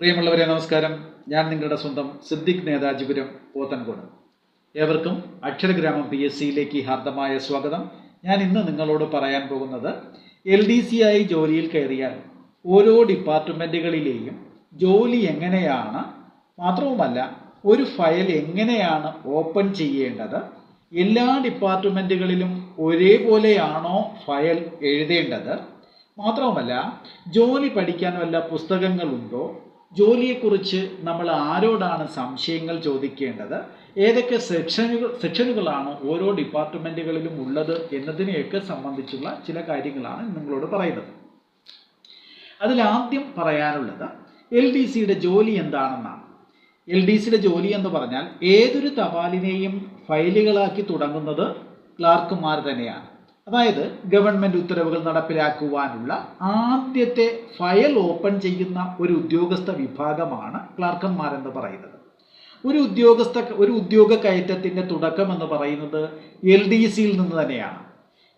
പ്രിയമുള്ളവരെ നമസ്കാരം. ഞാൻ നിങ്ങളുടെ സ്വന്തം സിദ്ദിഖ് നേതാജിപുരം പോത്തൻകോട്. ഏവർക്കും അക്ഷരഗ്രാമം പി എസ് സിയിലേക്ക് ഹാർദമായ സ്വാഗതം. ഞാൻ ഇന്ന് നിങ്ങളോട് പറയാൻ പോകുന്നത് എൽ ഡി സി ആയി ജോലിയിൽ കയറിയാൽ ഓരോ ഡിപ്പാർട്ട്മെന്റുകളിലെയും ജോലി എങ്ങനെയാണ്? മാത്രവുമല്ല ഒരു ഫയൽ എങ്ങനെയാണ് ഓപ്പൺ ചെയ്യേണ്ടത്? എല്ലാ ഡിപ്പാർട്ട്മെന്റുകളിലും ഒരേപോലെയാണോ ഫയൽ എഴുതേണ്ടത്? മാത്രവുമല്ല ജോലി പഠിക്കാൻ വല്ല പുസ്തകങ്ങളുണ്ടോ? ജോലിയെക്കുറിച്ച് നമ്മൾ ആരോടാണ് സംശയങ്ങൾ ചോദിക്കേണ്ടത്? ഏതൊക്കെ സെക്ഷനുകൾ സെക്ഷനുകളാണ് ഓരോ ഡിപ്പാർട്ട്മെന്റുകളിലും ഉള്ളത് എന്നതിനെയൊക്കെ സംബന്ധിച്ചുള്ള ചില കാര്യങ്ങളാണ് നിങ്ങളോട് പറയുന്നത്. അതിലാദ്യം പറയാനുള്ളത് എൽ ഡി സിയുടെ ജോലി എന്താണെന്നാണ്. എൽ ഡി സിയുടെ ജോലി എന്ന് പറഞ്ഞാൽ ഏതൊരു തപാലിനെയും ഫയലുകളാക്കി തുടങ്ങുന്നത് ക്ലാർക്കുമാർ തന്നെയാണ്. അതായത് ഗവൺമെന്റ് ഉത്തരവുകൾ നടപ്പിലാക്കുവാനുള്ള ആദ്യത്തെ ഫയൽ ഓപ്പൺ ചെയ്യുന്ന ഒരു ഉദ്യോഗസ്ഥ വിഭാഗമാണ് ക്ലാർക്കന്മാർ എന്ന് പറയുന്നത്. ഒരു ഉദ്യോഗസ്ഥ ഒരു ഉദ്യോഗ കയറ്റത്തിന്റെ തുടക്കം എന്ന് പറയുന്നത് എൽ ഡി സിയിൽ നിന്ന് തന്നെയാണ്.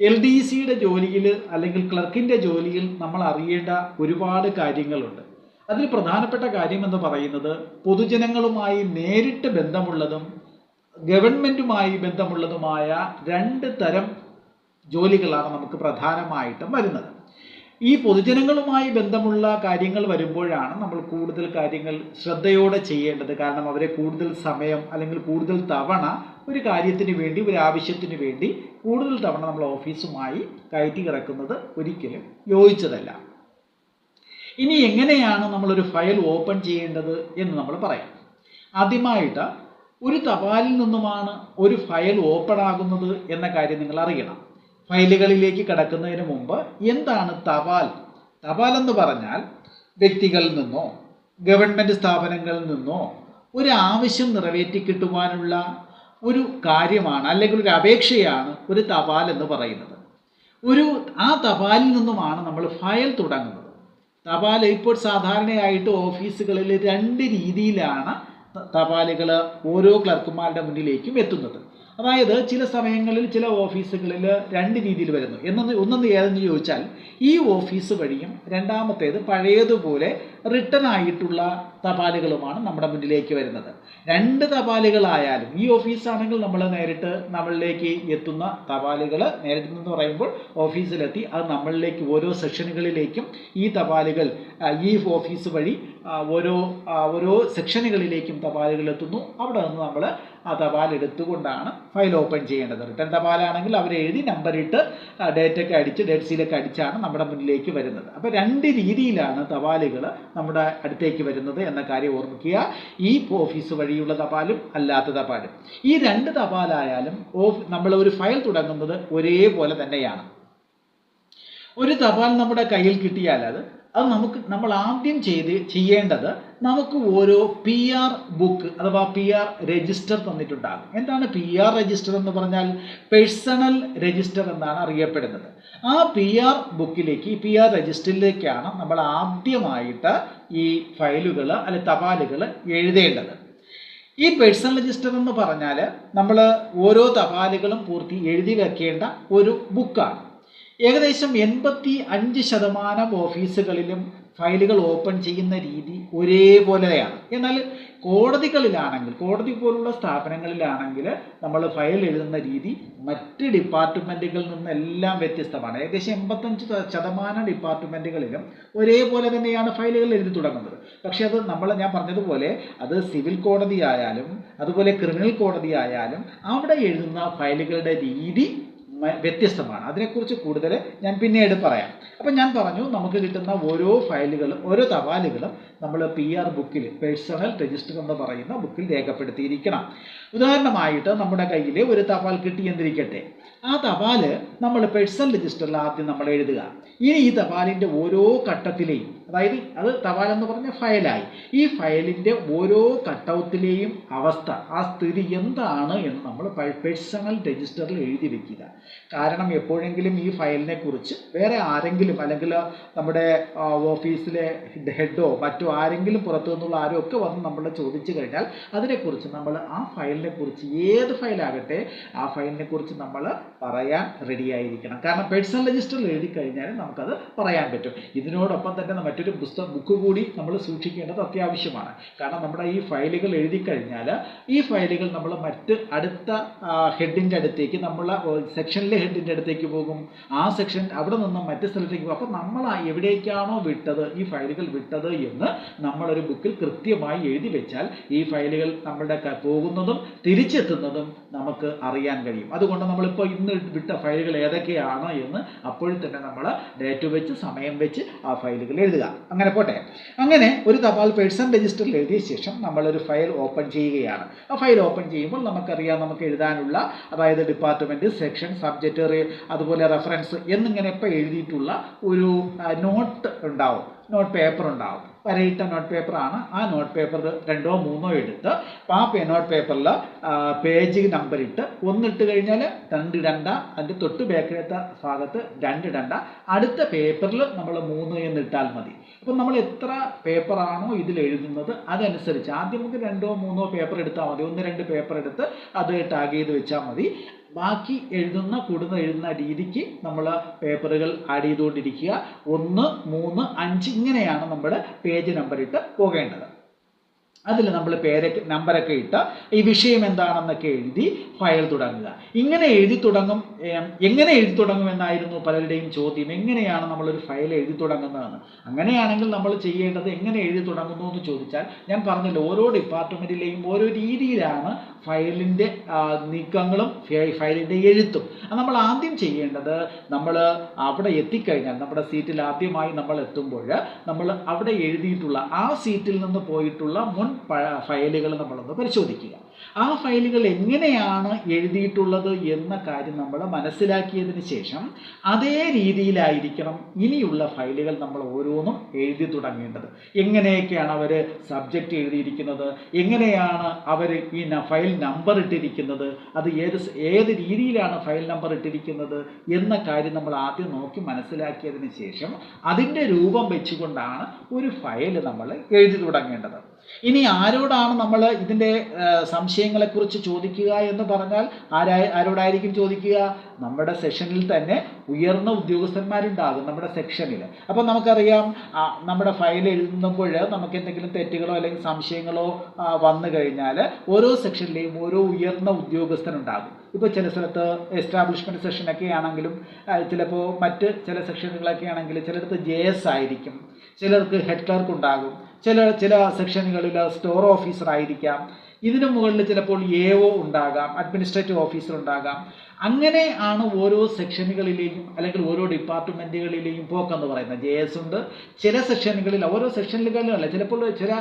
എൽ ഡി സിയുടെ ജോലിയിൽ അല്ലെങ്കിൽ ക്ലർക്കിന്റെ ജോലിയിൽ നമ്മൾ അറിയേണ്ട ഒരുപാട് കാര്യങ്ങളുണ്ട്. അതിൽ പ്രധാനപ്പെട്ട കാര്യം എന്ന് പറയുന്നത് പൊതുജനങ്ങളുമായി നേരിട്ട് ബന്ധമുള്ളതും ഗവൺമെന്റുമായി ബന്ധമുള്ളതുമായ രണ്ട് തരം ജോലികളാണ് നമുക്ക് പ്രധാനമായിട്ടും വരുന്നത്. ഈ പൊതുജനങ്ങളുമായി ബന്ധമുള്ള കാര്യങ്ങൾ വരുമ്പോഴാണ് നമ്മൾ കൂടുതൽ കാര്യങ്ങൾ ശ്രദ്ധയോടെ ചെയ്യേണ്ടത്. കാരണം അവരെ കൂടുതൽ സമയം അല്ലെങ്കിൽ കൂടുതൽ തവണ ഒരു കാര്യത്തിന് വേണ്ടി ഒരു ആവശ്യത്തിന് വേണ്ടി കൂടുതൽ തവണ നമ്മൾ ഓഫീസുമായി കയറ്റി കിടക്കുന്നത് ഒരിക്കലും യോജിച്ചതല്ല. ഇനി എങ്ങനെയാണ് നമ്മളൊരു ഫയൽ ഓപ്പൺ ചെയ്യേണ്ടത് എന്ന് നമ്മൾ പറയാം. ആദ്യമായിട്ട് ഒരു തപാലിൽ നിന്നുമാണ് ഒരു ഫയൽ ഓപ്പൺ ആകുന്നത് എന്ന കാര്യം നിങ്ങൾ അറിയണം. ഫയലുകളിലേക്ക് കടക്കുന്നതിന് മുമ്പ് എന്താണ് തപാൽ? തപാൽ എന്ന് പറഞ്ഞാൽ വ്യക്തികളിൽ നിന്നോ ഗവൺമെന്റ് സ്ഥാപനങ്ങളിൽ നിന്നോ ഒരു ആവശ്യം നിറവേറ്റി കിട്ടുവാനുള്ള ഒരു കാര്യമാണ് അല്ലെങ്കിൽ ഒരു അപേക്ഷയാണ് ഒരു തപാൽ എന്ന് പറയുന്നത്. ഒരു ആ തപാലിൽ നിന്നുമാണ് നമ്മൾ ഫയൽ തുടങ്ങുന്നത്. തപാൽ ഇപ്പോൾ സാധാരണയായിട്ട് ഓഫീസുകളിൽ രണ്ട് രീതിയിലാണ് തപാലുകൾ ഓരോ ക്ലർക്കുമാരുടെ മുന്നിലേക്കും എത്തുന്നത്. അതായത് ചില സമയങ്ങളിൽ ചില ഓഫീസുകളിൽ രണ്ട് രീതിയിൽ വരുന്നു. എന്നൊന്ന് ഒന്നെന്ന് ഏതെന്ന് ചോദിച്ചാൽ ഈ ഓഫീസ് വഴിയും രണ്ടാമത്തേത് പഴയതുപോലെ റിട്ടേൺ ആയിട്ടുള്ള തപാലുകളുമാണ് നമ്മുടെ മുന്നിലേക്ക് വരുന്നത്. രണ്ട് തപാലുകളായാലും ഈ ഓഫീസാണെങ്കിൽ നമ്മൾ നേരിട്ട് നമ്മളിലേക്ക് എത്തുന്ന തപാലുകൾ നേരിട്ട് എന്ന് പറയുമ്പോൾ ഓഫീസിലെത്തി അത് നമ്മളിലേക്ക് ഓരോ സെക്ഷനുകളിലേക്കും ഈ തപാലുകൾ ഈ ഓഫീസ് വഴി ഓരോ ഓരോ സെക്ഷനുകളിലേക്കും തപാലുകൾ എത്തുന്നു. അവിടെ നിന്ന് നമ്മൾ ആ തപാൽ എടുത്തുകൊണ്ടാണ് ഫയൽ ഓപ്പൺ ചെയ്യേണ്ടത്. റിട്ടേൺ തപാലാണെങ്കിൽ അവർ എഴുതി നമ്പർ ഇട്ട് ഡേറ്റ് ഒക്കെ അടിച്ച് ഡേറ്റ് സീലൊക്കെ അടിച്ചാണ് നമ്മുടെ മുന്നിലേക്ക് വരുന്നത്. അപ്പോൾ രണ്ട് രീതിയിലാണ് തപാലുകൾ നമ്മുടെ അടുത്തേക്ക് വരുന്നത് എന്ന കാര്യം ഓർമ്മിക്കുക. ഈ ഓഫീസ് വഴിയുള്ള തപാലും അല്ലാത്ത തപാലും. ഈ രണ്ട് തപാലായാലും നമ്മൾ ഒരു ഫയൽ തുടങ്ങുന്നത് ഒരേപോലെ തന്നെയാണ്. ഒരു തപാൽ നമ്മുടെ കയ്യിൽ കിട്ടിയാൽ അത് അത് നമുക്ക് നമ്മൾ ആദ്യം ചെയ്ത് ചെയ്യേണ്ടത് നമുക്ക് ഓരോ പി ആർ ബുക്ക് അഥവാ പി ആർ രജിസ്റ്റർ തന്നിട്ടുണ്ടാകും. എന്താണ് പി ആർ രജിസ്റ്റർ എന്ന് പറഞ്ഞാൽ പേഴ്സണൽ രജിസ്റ്റർ എന്നാണ് അറിയപ്പെടുന്നത്. ആ പി ആർ ബുക്കിലേക്ക് പി ആർ രജിസ്റ്ററിലേക്കാണ് നമ്മൾ ആദ്യമായിട്ട് ഈ ഫയലുകൾ അല്ലെ തപാലുകൾ എഴുതേണ്ടത്. ഈ പേഴ്സണൽ രജിസ്റ്റർ എന്ന് പറഞ്ഞാൽ നമ്മൾ ഓരോ തപാലുകളും പൂർത്തി എഴുതി വെക്കേണ്ട ഒരു ബുക്കാണ് ഏകദേശം എൺപത്തി അഞ്ച് ശതമാനം ഓഫീസുകളിലും ഫയലുകൾ ഓപ്പൺ ചെയ്യുന്ന രീതി ഒരേപോലെയാണ്. എന്നാൽ കോടതികളിലാണെങ്കിൽ കോടതി പോലുള്ള സ്ഥാപനങ്ങളിലാണെങ്കിൽ നമ്മൾ ഫയൽ എഴുതുന്ന രീതി മറ്റ് ഡിപ്പാർട്ട്മെന്റുകളിൽ നിന്നെല്ലാം വ്യത്യസ്തമാണ്. ഏകദേശം എൺപത്തഞ്ച് ശത- ശതമാനം ഡിപ്പാർട്ട്മെന്റുകളിലും ഒരേപോലെ തന്നെയാണ് ഫയലുകൾ എഴുതി തുടങ്ങുന്നത്. പക്ഷേ അത് നമ്മൾ ഞാൻ പറഞ്ഞതുപോലെ അത് സിവിൽ കോടതി ആയാലും അതുപോലെ ക്രിമിനൽ കോടതി ആയാലും അവിടെ എഴുതുന്ന ഫയലുകളുടെ രീതി വ്യത്യസ്തമാണ്. അതിനെക്കുറിച്ച് കൂടുതൽ ഞാൻ പിന്നീട് പറയാം. അപ്പം ഞാൻ പറഞ്ഞു നമുക്ക് കിട്ടുന്ന ഓരോ ഫയലുകളും ഓരോ തപാലുകളും നമ്മൾ പി ആർ ബുക്കിൽ പേഴ്സണൽ രജിസ്റ്റർ എന്ന് പറയുന്ന ബുക്കിൽ രേഖപ്പെടുത്തിയിരിക്കണം. ഉദാഹരണമായിട്ട് നമ്മുടെ കയ്യിൽ ഒരു തപാൽ കിട്ടി എന്നിരിക്കട്ടെ. ആ തപാൽ നമ്മൾ പേഴ്സണൽ രജിസ്റ്ററിൽ ആദ്യം നമ്മൾ എഴുതുക ഇനി ഈ തപാലിന്റെ ഓരോ ഘട്ടത്തിലെയും അതായത് അത് തപാൽ എന്ന് പറഞ്ഞ ഫയലായി. ഈ ഫയലിന്റെ ഓരോ കട്ടൗത്തിലെയും അവസ്ഥ ആ സ്ഥിതി എന്താണ് എന്ന് നമ്മൾ പേഴ്സണൽ രജിസ്റ്ററിൽ എഴുതി വയ്ക്കുക കാരണം എപ്പോഴെങ്കിലും ഈ ഫയലിനെ കുറിച്ച് വേറെ ആരെങ്കിലും അല്ലെങ്കിൽ നമ്മുടെ ഓഫീസിലെ ഹെഡോ മറ്റോ ആരെങ്കിലും പുറത്തു നിന്നുള്ള ആരോ ഒക്കെ വന്ന് നമ്മൾ ചോദിച്ചു കഴിഞ്ഞാൽ അതിനെക്കുറിച്ച് നമ്മൾ ആ ഫയലിനെ കുറിച്ച് ഏത് ഫയലാകട്ടെ ആ ഫയലിനെ കുറിച്ച് നമ്മൾ പറയാൻ റെഡിയായിരിക്കണം കാരണം പേഴ്സണൽ രജിസ്റ്ററിൽ എഴുതി കഴിഞ്ഞാൽ നമുക്കത് പറയാൻ പറ്റും. ഇതിനോടൊപ്പം തന്നെ മറ്റു മറ്റൊരു പുസ്തക ബുക്ക് കൂടി നമ്മൾ സൂക്ഷിക്കേണ്ടത് അത്യാവശ്യമാണ്. കാരണം നമ്മുടെ ഈ ഫയലുകൾ എഴുതി കഴിഞ്ഞാൽ ഈ ഫയലുകൾ നമ്മൾ മറ്റ് അടുത്ത ഹെഡിന്റെ അടുത്തേക്ക് നമ്മൾ സെക്ഷനിലെ ഹെഡിന്റെ അടുത്തേക്ക് പോകും. ആ സെക്ഷൻ അവിടെ നിന്നും മറ്റ് സ്ഥലത്തേക്ക് പോകും. അപ്പോൾ നമ്മൾ എവിടേക്കാണോ വിട്ടത് ഈ ഫയലുകൾ വിട്ടത് എന്ന് നമ്മളൊരു ബുക്കിൽ കൃത്യമായി എഴുതി വെച്ചാൽ ഈ ഫയലുകൾ നമ്മളുടെ പോകുന്നതും തിരിച്ചെത്തുന്നതും നമുക്ക് അറിയാൻ കഴിയും. അതുകൊണ്ട് നമ്മളിപ്പോൾ ഇന്ന് വിട്ട ഫയലുകൾ ഏതൊക്കെയാണ് എന്ന് അപ്പോഴും തന്നെ നമ്മൾ ഡേറ്റ് വെച്ച് സമയം വെച്ച് ആ ഫയലുകൾ എഴുതുക. അങ്ങനെ പോട്ടെ. അങ്ങനെ ഒരു തപാൽ പേഴ്സൺ രജിസ്റ്ററിൽ എഴുതിയ ശേഷം നമ്മളൊരു ഫയൽ ഓപ്പൺ ചെയ്യുകയാണ്. ആ ഫയൽ ഓപ്പൺ ചെയ്യുമ്പോൾ നമുക്കറിയാം നമുക്ക് എഴുതാനുള്ള അതായത് ഡിപ്പാർട്ട്മെന്റ് സെക്ഷൻ സബ്ജക്റ്റ് അതുപോലെ റെഫറൻസ് എന്നിങ്ങനെ ഇപ്പോൾ എഴുതിയിട്ടുള്ള ഒരു നോട്ട് ഉണ്ടാവും. നോട്ട് പേപ്പർ ഉണ്ടാവും. വരയിട്ട നോട്ട് പേപ്പറാണ് ആ നോട്ട് പേപ്പർ രണ്ടോ മൂന്നോ എടുത്ത് ആ നോട്ട് പേപ്പറിൽ പേജ് നമ്പർ ഇട്ട് ഒന്നിട്ട് കഴിഞ്ഞാൽ രണ്ട് രണ്ടിടണ്ട അതിന്റെ തൊട്ട് ബേക്കിലത്തെ ഭാഗത്ത് രണ്ടിടണ്ട അടുത്ത പേപ്പറിൽ നമ്മൾ മൂന്ന് എന്ന് ഇട്ടാൽ മതി. അപ്പം നമ്മൾ എത്ര പേപ്പറാണോ ഇതിൽ എഴുതുന്നത് അതനുസരിച്ച് ആദ്യം നമുക്ക് രണ്ടോ മൂന്നോ പേപ്പർ എടുത്താൽ മതി. ഒന്ന് രണ്ട് പേപ്പർ എടുത്ത് അത് ടാഗ് ചെയ്ത് വെച്ചാൽ മതി. ബാക്കി എഴുതുന്ന കൂടുന്ന എഴുതുന്ന രീതിക്ക് നമ്മൾ പേപ്പറുകൾ ആഡ് ചെയ്തുകൊണ്ടിരിക്കുക. ഒന്ന് മൂന്ന് അഞ്ച് ഇങ്ങനെയാണ് നമ്മുടെ പേജ് നമ്പർ ഇട്ട് പോകേണ്ടത്. അതിൽ നമ്മൾ പേരൊക്കെ നമ്പറൊക്കെ ഇട്ട് ഈ വിഷയം എന്താണെന്നൊക്കെ എഴുതി ഫയൽ തുടങ്ങുക. ഇങ്ങനെ എഴുതി തുടങ്ങും എങ്ങനെ എഴുതി തുടങ്ങും എന്നായിരുന്നു പലരുടെയും ചോദ്യം. എങ്ങനെയാണ് നമ്മളൊരു ഫയൽ എഴുതി തുടങ്ങുന്നതെന്ന്. അങ്ങനെയാണെങ്കിൽ നമ്മൾ ചെയ്യേണ്ടത് എങ്ങനെ എഴുതി തുടങ്ങുന്നു എന്ന് ചോദിച്ചാൽ ഞാൻ പറഞ്ഞല്ലോ ഓരോ ഡിപ്പാർട്ട്മെന്റിലെയും ഓരോ രീതിയിലാണ് ഫയലിന്റെ നീക്കങ്ങളും ഫയ- ഫയലിന്റെ എഴുത്തും. നമ്മൾ ആദ്യം ചെയ്യേണ്ടത് നമ്മൾ അവിടെ എത്തിക്കഴിഞ്ഞാൽ നമ്മുടെ സീറ്റിൽ ആദ്യമായി നമ്മൾ എത്തുമ്പോൾ നമ്മൾ അവിടെ എഴുതിയിട്ടുള്ള ആ സീറ്റിൽ നിന്ന് പോയിട്ടുള്ള മുൻ ഫയലുകൾ നമ്മളൊന്ന് പരിശോധിക്കുക. ആ ഫയലുകൾ എങ്ങനെയാണ് എഴുതിയിട്ടുള്ളത് എന്ന കാര്യം നമ്മൾ മനസ്സിലാക്കിയതിന് ശേഷം അതേ രീതിയിലായിരിക്കണം ഇനിയുള്ള ഫയലുകൾ നമ്മൾ ഓരോന്നും എഴുതി തുടങ്ങേണ്ടത്. എങ്ങനെയൊക്കെയാണ് അവർ സബ്ജക്റ്റ് എഴുതിയിരിക്കുന്നത്? എങ്ങനെയാണ് അവർ ഈ ഫയൽ നമ്പർ ഇട്ടിരിക്കുന്നത്? അത് ഏത് ഏത് രീതിയിലാണ് ഫയൽ നമ്പർ ഇട്ടിരിക്കുന്നത് എന്ന കാര്യം നമ്മൾ ആദ്യം നോക്കി മനസ്സിലാക്കിയതിന് ശേഷം അതിന്റെ രൂപം വെച്ചുകൊണ്ടാണ് ഒരു ഫയൽ നമ്മൾ എഴുതി തുടങ്ങേണ്ടത്. ഇനി ആരോടാണ് നമ്മൾ ഇതിന്റെ സംശയങ്ങളെക്കുറിച്ച് ചോദിക്കുക എന്ന് പറഞ്ഞാൽ ആരായി ആരോടായിരിക്കും ചോദിക്കുക? നമ്മുടെ സെഷനിൽ തന്നെ ഉയർന്ന ഉദ്യോഗസ്ഥന്മാരുണ്ടാകും നമ്മുടെ സെക്ഷനിൽ അപ്പോൾ നമുക്കറിയാം നമ്മുടെ ഫയൽ എഴുതുമ്പോൾ നമുക്ക് എന്തെങ്കിലും തെറ്റുകളോ അല്ലെങ്കിൽ സംശയങ്ങളോ വന്നു കഴിഞ്ഞാൽ ഓരോ സെക്ഷനിലെയും ഓരോ ഉയർന്ന ഉദ്യോഗസ്ഥനുണ്ടാകും. ഇപ്പോൾ ചില സ്ഥലത്ത് എസ്റ്റാബ്ലിഷ്മെന്റ് സെക്ഷനൊക്കെ ആണെങ്കിലും ചിലപ്പോൾ മറ്റ് ചില സെക്ഷനുകളൊക്കെ ആണെങ്കിൽ ചിലടത്ത് ജെ എസ് ആയിരിക്കും. ചിലർക്ക് ഹെഡ് ക്ലർക്ക് ഉണ്ടാകും. ചില ചില സെക്ഷനുകളിൽ സ്റ്റോർ ഓഫീസർ ആയിരിക്കാം. ഇതിനു മുകളിൽ ചിലപ്പോൾ എ ഒ ഉണ്ടാകാം അഡ്മിനിസ്ട്രേറ്റീവ് ഓഫീസർ ഉണ്ടാകാം. അങ്ങനെ ആണ് ഓരോ സെക്ഷനുകളിലെയും അല്ലെങ്കിൽ ഓരോ ഡിപ്പാർട്ട്മെന്റുകളിലെയും പോക്കെന്ന് പറയുന്നത്. ജെ എസ് ഉണ്ട്. ചില സെക്ഷനുകളിൽ ഓരോ സെക്ഷനുകളിലും അല്ല ചിലപ്പോൾ ചില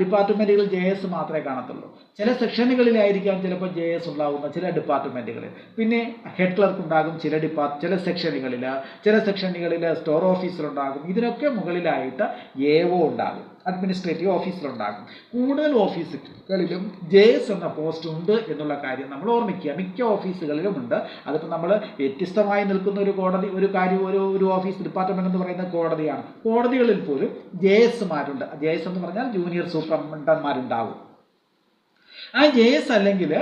ഡിപ്പാർട്ട്മെന്റുകളിൽ ജെ എസ് മാത്രമേ കാണത്തുള്ളൂ. ചില സെക്ഷനുകളിലായിരിക്കാം ചിലപ്പോൾ ജെ എസ് ഉണ്ടാകുന്ന ചില ഡിപ്പാർട്ട്മെന്റുകളിൽ പിന്നെ ഹെഡ് ക്ലർക്ക് ഉണ്ടാകും ചില ഡിപ്പാർട്ട് ചില സെക്ഷനുകളിൽ ചില സെക്ഷനുകളിൽ സ്റ്റോർ ഓഫീസർ ഉണ്ടാകും. ഇതിനൊക്കെ മുകളിലായിട്ട് എ ഒ ഉണ്ടാകും. അഡ്മിനിസ്ട്രേറ്റീവ് ഓഫീസിലുണ്ടാകും കൂടുതൽ ഓഫീസുകളിലും ജെ എസ് എന്ന പോസ്റ്റ് ഉണ്ട് എന്നുള്ള കാര്യം നമ്മൾ ഓർമ്മിക്കുക. മിക്ക ഓഫീസുകളിലും ഉണ്ട്. അതിപ്പോൾ നമ്മൾ വ്യത്യസ്തമായി നിൽക്കുന്ന ഒരു കോടതി ഒരു കാര്യം ഒരു ഒരു ഓഫീസ് ഡിപ്പാർട്ട്മെന്റ് എന്ന് പറയുന്ന കോടതിയാണ്. കോടതികളിൽ പോലും ജെ എസ്മാരുണ്ട് ജെ എസ് എന്ന് പറഞ്ഞാൽ ജൂനിയർ സൂപ്രണ്ടന്മാരുണ്ടാവും ആ ജെ എസ് അല്ലെങ്കിൽ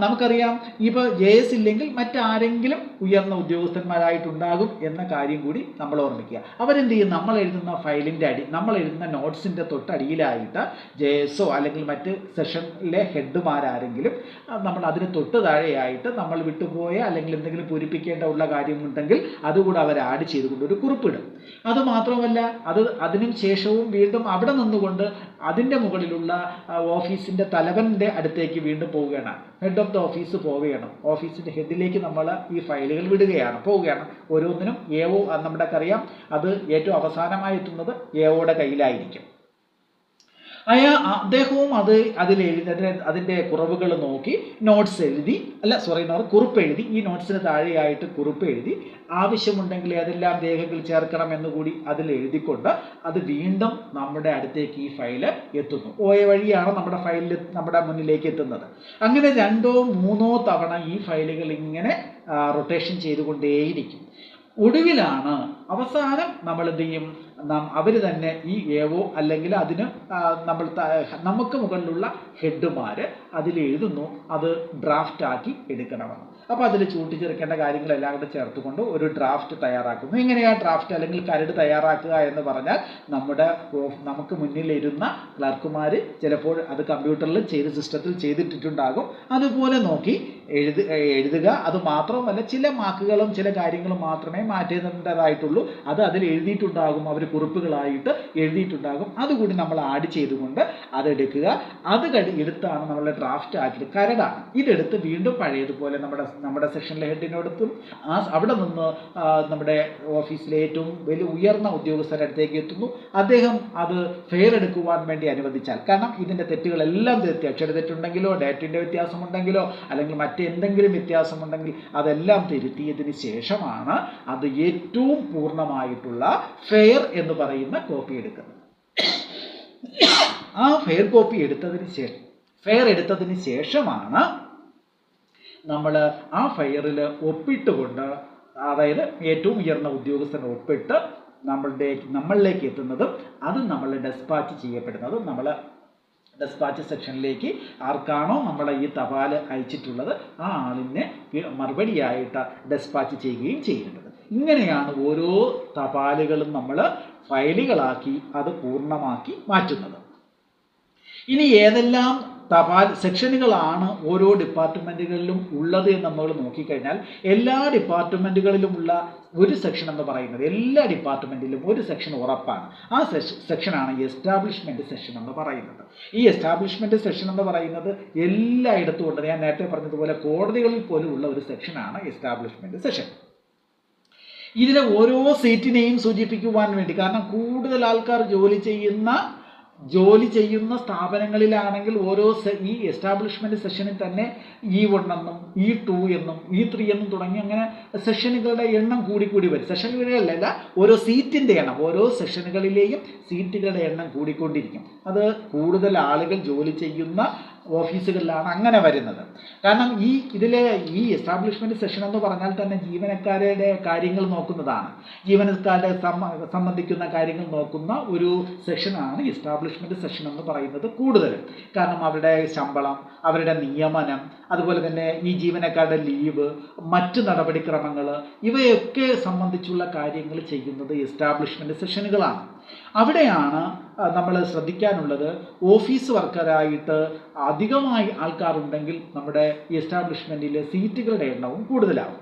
നമുക്കറിയാം ഇപ്പോൾ ജെ എസ് ഇല്ലെങ്കിൽ മറ്റാരെങ്കിലും ഉയർന്ന ഉദ്യോഗസ്ഥന്മാരായിട്ടുണ്ടാകും എന്ന കാര്യം കൂടി നമ്മൾ ഓർമ്മിക്കുക. അവരെന്ത് ചെയ്യും? നമ്മൾ എഴുതുന്ന ഫയലിന്റെ അടി നമ്മൾ എഴുതുന്ന നോട്ട്സിന്റെ തൊട്ടടിയിലായിട്ട് ജെ എസോ അല്ലെങ്കിൽ മറ്റ് സെഷനിലെ ഹെഡുമാരാരെങ്കിലും നമ്മൾ അതിന് തൊട്ട് താഴെയായിട്ട് നമ്മൾ വിട്ടുപോയ അല്ലെങ്കിൽ എന്തെങ്കിലും പൂരിപ്പിക്കേണ്ട ഉള്ള കാര്യമുണ്ടെങ്കിൽ അതുകൂടെ അവർ ആഡ് ചെയ്തുകൊണ്ട് ഒരു കുറിപ്പിടും അത് മാത്രമല്ല അത് അതിനും ശേഷവും വീണ്ടും അവിടെ നിന്നുകൊണ്ട് അതിന്റെ മുകളിലുള്ള ഓഫീസിന്റെ ഓഫീസിന്റെ തലവന്റെ അടുത്തേക്ക് വീണ്ടും പോവുകയാണ്. ഹെഡ് ഓഫ് ദ ഓഫീസ് പോവുകയാണ്. ഓഫീസിന്റെ ഹെഡിലേക്ക് നമ്മൾ ഈ ഫയലുകൾ വിടുകയാണ്. പോവുകയാണ്. ഓരോന്നിനും എ ഒ നമ്മുടെ അറിയാം അത് ഏറ്റവും അവസാനമായി എത്തുന്നത് എ ഒയുടെ കയ്യിലായിരിക്കും. അയാ അദ്ദേഹവും അത് അതിൽ എഴുതി അതിനെ അതിന്റെ കുറവുകൾ നോക്കി നോട്ട്സ് എഴുതി അല്ല സോറി കുറിപ്പ് എഴുതി. ഈ നോട്ട്സിന് താഴെയായിട്ട് കുറിപ്പ് എഴുതി. ആവശ്യമുണ്ടെങ്കിൽ അതെല്ലാം രേഖകൾ ചേർക്കണം എന്ന് കൂടി അതിൽ എഴുതിക്കൊണ്ട് അത് വീണ്ടും നമ്മുടെ അടുത്തേക്ക് ഈ ഫയൽ എത്തുന്നു. ഓയ വഴിയാണ് നമ്മുടെ ഫയലിൽ നമ്മുടെ മുന്നിലേക്ക് എത്തുന്നത്. അങ്ങനെ രണ്ടോ മൂന്നോ തവണ ഈ ഫയലുകൾ ഇങ്ങനെ റൊട്ടേഷൻ ചെയ്തുകൊണ്ടേയിരിക്കും. ഒടുവിലാണ് അവസാനം നമ്മൾ എന്ത് ചെയ്യും? അവർ തന്നെ ഈ ഏവോ അല്ലെങ്കിൽ അതിന് നമ്മൾ നമുക്ക് മുകളിലുള്ള ഹെഡുമാർ അതിൽ എഴുതുന്നു അത് ഡ്രാഫ്റ്റ് ആക്കി എടുക്കണമെന്ന് അപ്പോൾ അതിൽ ചൂണ്ടിച്ചേർക്കേണ്ട കാര്യങ്ങളെല്ലാം കൂടെ ചേർത്തുകൊണ്ട് ഒരു ഡ്രാഫ്റ്റ് തയ്യാറാക്കുന്നു. എങ്ങനെയാണ് ഡ്രാഫ്റ്റ് അല്ലെങ്കിൽ കരട് തയ്യാറാക്കുക എന്ന് പറഞ്ഞാൽ നമ്മുടെ നമുക്ക് മുന്നിലിരുന്ന ക്ലർക്കുമാർ ചിലപ്പോൾ അത് കമ്പ്യൂട്ടറിൽ ചെയ്ത് സിസ്റ്റത്തിൽ ചെയ്തിട്ടിട്ടുണ്ടാകും. അതുപോലെ നോക്കി എഴുതു എഴുതുക. അത് മാത്രമല്ല ചില മാർക്കുകളും ചില കാര്യങ്ങളും മാത്രമേ മാറ്റേണ്ടതായിട്ടുള്ളൂ. അത് അതിൽ എഴുതിയിട്ടുണ്ടാകും. അവർ കുറിപ്പുകളായിട്ട് എഴുതിയിട്ടുണ്ടാകും. അതുകൂടി നമ്മൾ ആഡ് ചെയ്തുകൊണ്ട് അതെടുക്കുക. അത് എടുത്താണ് നമ്മളുടെ ഡ്രാഫ്റ്റ് ആക്കിയത് കരടാണ്. ഇതെടുത്ത് വീണ്ടും പഴയതുപോലെ നമ്മുടെ നമ്മുടെ സെക്ഷനിലെ ഹെഡിനോടത്തും ആ അവിടെ നിന്ന് നമ്മുടെ ഓഫീസിലെ ഏറ്റവും വലിയ ഉയർന്ന ഉദ്യോഗസ്ഥരുടെ അടുത്തേക്ക് എത്തുന്നു. അദ്ദേഹം അത് ഫെയർ എടുക്കുവാൻ വേണ്ടി അനുവദിച്ചാൽ കാരണം ഇതിന്റെ തെറ്റുകളെല്ലാം തിരുത്തി. അക്ഷര തെറ്റുണ്ടെങ്കിലോ ഡേറ്റിന്റെ വ്യത്യാസമുണ്ടെങ്കിലോ അല്ലെങ്കിൽ മറ്റെന്തെങ്കിലും വ്യത്യാസമുണ്ടെങ്കിൽ അതെല്ലാം തിരുത്തിയതിന് ശേഷമാണ് അത് ഏറ്റവും പൂർണമായിട്ടുള്ള ഫെയർ എന്ന് പറയുന്ന കോപ്പി എടുക്കുന്നത് ആ ഫെയർ കോപ്പി എടുത്തതിന് ശേഷം ഫെയർ എടുത്തതിന് ശേഷമാണ് നമ്മൾ ആ ഫെയറിൽ ഒപ്പിട്ടുകൊണ്ട് അതായത് ഏറ്റവും ഉയർന്ന ഉദ്യോഗസ്ഥൻ ഒപ്പിട്ട് നമ്മളുടെ നമ്മളിലേക്ക് എത്തുന്നതും അത് നമ്മൾ ഡെസ്പാച്ച് ചെയ്യപ്പെടുന്നതും നമ്മൾ ഡെസ്പാച്ച് സെക്ഷനിലേക്ക് ആർക്കാണോ നമ്മൾ ഈ തപാൽ അയച്ചിട്ടുള്ളത് ആ ആളിനെ മറുപടിയായിട്ട് ഡെസ്പാച്ച് ചെയ്യുകയും ചെയ്യേണ്ടത്. ഇങ്ങനെയാണ് ഓരോ തപാലുകളും നമ്മൾ ഫയലുകളാക്കി അത് പൂർണമാക്കി മാറ്റുന്നത്. ഇനി ഏതെല്ലാം തപാൽ സെക്ഷനുകളാണ് ഓരോ ഡിപ്പാർട്ട്മെന്റുകളിലും ഉള്ളത് എന്ന് നമ്മൾ നോക്കിക്കഴിഞ്ഞാൽ എല്ലാ ഡിപ്പാർട്ട്മെന്റുകളിലുമുള്ള ഒരു സെക്ഷൻ എന്ന് പറയുന്നത് എല്ലാ ഡിപ്പാർട്ട്മെന്റിലും ഒരു സെക്ഷൻ ഉറപ്പാണ്. ആ സെക്ഷനാണ് എസ്റ്റാബ്ലിഷ്മെന്റ് സെക്ഷൻ എന്ന് പറയുന്നത്. ഈ എസ്റ്റാബ്ലിഷ്മെന്റ് സെക്ഷൻ എന്ന് പറയുന്നത് എല്ലായിടത്തും ഉണ്ട്. ഞാൻ നേരത്തെ പറഞ്ഞതുപോലെ കോടതികളിൽ പോലും ഉള്ള ഒരു സെക്ഷനാണ് എസ്റ്റാബ്ലിഷ്മെന്റ് സെക്ഷൻ. ഇതിലെ ഓരോ സീറ്റിനെയും സൂചിപ്പിക്കുവാൻ വേണ്ടി. കാരണം കൂടുതൽ ആൾക്കാർ ജോലി ചെയ്യുന്ന ജോലി ചെയ്യുന്ന സ്ഥാപനങ്ങളിലാണെങ്കിൽ ഓരോ ഈ എസ്റ്റാബ്ലിഷ്മെന്റ് സെഷനിൽ തന്നെ ഇ വൺ എന്നും ഇ ടു എന്നും ഇ ത്രീ എന്നും തുടങ്ങി അങ്ങനെ സെഷനുകളുടെ എണ്ണം കൂടി കൂടി വരും. സെഷനുകളിലല്ല ഓരോ സീറ്റിന്റെ എണ്ണം ഓരോ സെഷനുകളിലെയും സീറ്റുകളുടെ എണ്ണം കൂടിക്കൊണ്ടിരിക്കും. അത് കൂടുതൽ ആളുകൾ ജോലി ചെയ്യുന്ന ഓഫീസുകളിലാണ് അങ്ങനെ വരുന്നത്. കാരണം ഈ ഇതിലെ ഈ എസ്റ്റാബ്ലിഷ്മെന്റ് സെഷൻ എന്ന് പറഞ്ഞാൽ തന്നെ ജീവനക്കാരുടെ കാര്യങ്ങൾ നോക്കുന്നതാണ്. ജീവനക്കാരെ സംബന്ധിക്കുന്ന കാര്യങ്ങൾ നോക്കുന്ന ഒരു സെഷനാണ് എസ്റ്റാബ്ലിഷ്മെന്റ് സെഷൻ എന്ന് പറയുന്നത് കൂടുതൽ. കാരണം അവരുടെ ശമ്പളം അവരുടെ നിയമനം അതുപോലെ തന്നെ ഈ ജീവനക്കാരുടെ ലീവ് മറ്റ് നടപടിക്രമങ്ങൾ ഇവയൊക്കെ സംബന്ധിച്ചുള്ള കാര്യങ്ങൾ ചെയ്യുന്നത് എസ്റ്റാബ്ലിഷ്മെന്റ് സെഷനുകളാണ് അവിടെയാണ് നമ്മൾ ശ്രദ്ധിക്കാനുള്ളത് ഓഫീസ് വർക്കറായിട്ട് അധികമായി ആൾക്കാരുണ്ടെങ്കിൽ നമ്മുടെ ഈ എസ്റ്റാബ്ലിഷ്മെന്റിലെ സീറ്റുകളുടെ എണ്ണവും കൂടുതലാവും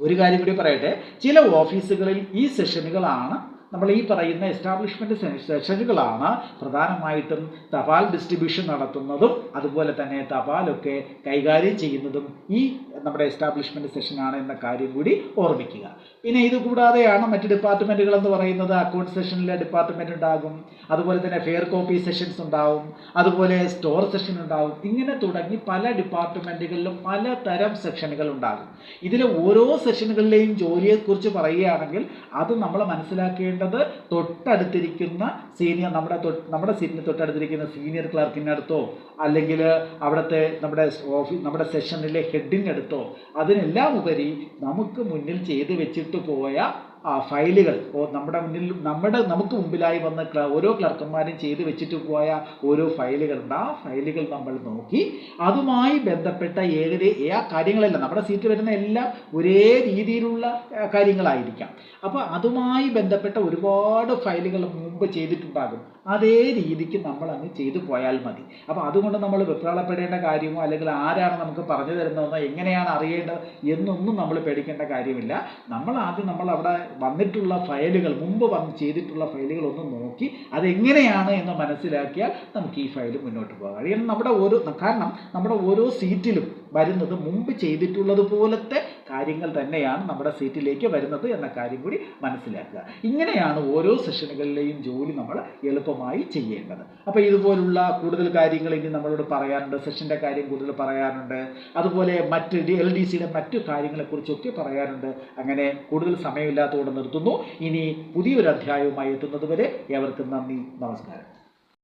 ഒരു കാര്യം കൂടി പറയട്ടെ ചില ഓഫീസുകളിൽ ഈ സെഷനുകളാണ് നമ്മൾ ഈ പറയുന്ന എസ്റ്റാബ്ലിഷ്മെന്റ് സെഷനുകളാണ് പ്രധാനമായിട്ടും തപാൽ ഡിസ്ട്രിബ്യൂഷൻ നടത്തുന്നതും അതുപോലെ തന്നെ തപാലൊക്കെ കൈകാര്യം ചെയ്യുന്നതും ഈ നമ്മുടെ എസ്റ്റാബ്ലിഷ്മെന്റ് സെഷനാണ് എന്ന കാര്യം കൂടി ഓർമ്മിക്കുക. പിന്നെ ഇതുകൂടാതെയാണ് മറ്റ് ഡിപ്പാർട്ട്മെന്റുകൾ എന്ന് പറയുന്നത് അക്കൗണ്ട് സെഷനിലെ ഡിപ്പാർട്ട്മെന്റ് ഉണ്ടാകും. അതുപോലെ തന്നെ ഫെയർ കോപ്പി സെഷൻസ് ഉണ്ടാവും. അതുപോലെ സ്റ്റോർ സെഷൻ ഉണ്ടാവും. ഇങ്ങനെ തുടങ്ങി പല ഡിപ്പാർട്ട്മെന്റുകളിലും പലതരം സെക്ഷനുകൾ ഉണ്ടാകും. ഇതിലെ ഓരോ സെഷനുകളിലെയും ജോലിയെക്കുറിച്ച് പറയുകയാണെങ്കിൽ അത് നമ്മൾ മനസ്സിലാക്കേണ്ടത് തൊട്ടടുത്തിരിക്കുന്ന സീനിയർ നമ്മുടെ നമ്മുടെ സീറ്റിന് തൊട്ടടുത്തിരിക്കുന്ന സീനിയർ ക്ലർക്കിന്റെ അടുത്തോ അല്ലെങ്കിൽ അവിടുത്തെ നമ്മുടെ ഓഫീസ് നമ്മുടെ സെഷനിലെ ഹെഡിന്റെ അടുത്തോ അതിനെല്ലാം ഉപരി നമുക്ക് മുന്നിൽ ചെയ്തു വെച്ചിട്ട് പോയ ഫയലുകൾ. നമ്മുടെ മുന്നിൽ നമ്മുടെ നമുക്ക് മുമ്പിലായി വന്ന ഓരോ ക്ലർക്കന്മാരും ചെയ്ത് വെച്ചിട്ട് പോയ ഓരോ ഫയലുകളുണ്ട് ആ ഫയലുകൾ നമ്മൾ നോക്കി. അതുമായി ബന്ധപ്പെട്ട ഏകദേ ആ കാര്യങ്ങളെല്ലാം നമ്മുടെ സീറ്റ് വരുന്ന എല്ലാം ഒരേ രീതിയിലുള്ള കാര്യങ്ങളായിരിക്കാം. അപ്പോൾ അതുമായി ബന്ധപ്പെട്ട ഒരുപാട് ഫയലുകൾ മുമ്പ് ചെയ്തിട്ടുണ്ടാകും. അതേ രീതിക്ക് നമ്മൾ അങ്ങ് ചെയ്തു പോയാൽ മതി. അപ്പോൾ അതുകൊണ്ട് നമ്മൾ വെപ്രാളപ്പെടേണ്ട കാര്യമോ അല്ലെങ്കിൽ ആരാണ് നമുക്ക് പറഞ്ഞു തരുന്നതെന്നോ എങ്ങനെയാണ് അറിയേണ്ടത് എന്നൊന്നും നമ്മൾ പേടിക്കേണ്ട കാര്യമില്ല. നമ്മൾ ആദ്യം നമ്മൾ അവിടെ വന്നിട്ടുള്ള ഫയലുകൾ മുമ്പ് വന്ന് ചെയ്തിട്ടുള്ള ഫയലുകൾ ഒന്ന് നോക്കി അതെങ്ങനെയാണ് എന്ന് മനസ്സിലാക്കിയാൽ നമുക്ക് ഈ ഫയൽ മുന്നോട്ട് പോകാം. കാരണം നമ്മുടെ ഓരോ കാരണം നമ്മുടെ ഓരോ സീറ്റിലും വരുന്നത് മുമ്പ് ചെയ്തിട്ടുള്ളത് പോലത്തെ കാര്യങ്ങൾ തന്നെയാണ് നമ്മുടെ സീറ്റിലേക്ക് വരുന്നത് എന്ന കാര്യം കൂടി മനസ്സിലാക്കുക. ഇങ്ങനെയാണ് ഓരോ സെഷനുകളിലെയും ജോലി നമ്മൾ എളുപ്പമായി ചെയ്യേണ്ടത്. അപ്പോൾ ഇതുപോലുള്ള കൂടുതൽ കാര്യങ്ങൾ ഇനി നമ്മളോട് പറയാനുണ്ട് സെഷന്റെ കാര്യം കൂടുതൽ പറയാനുണ്ട്. അതുപോലെ മറ്റ് എൽ ഡി സിയുടെ മറ്റു കാര്യങ്ങളെക്കുറിച്ചൊക്കെ പറയാനുണ്ട്. അങ്ങനെ കൂടുതൽ സമയമില്ലാത്തതുകൊണ്ട് നിർത്തുന്നു. ഇനി പുതിയൊരു അധ്യായവുമായി എത്തുന്നത് വരെ ഏവർക്കും നന്ദി നമസ്കാരം.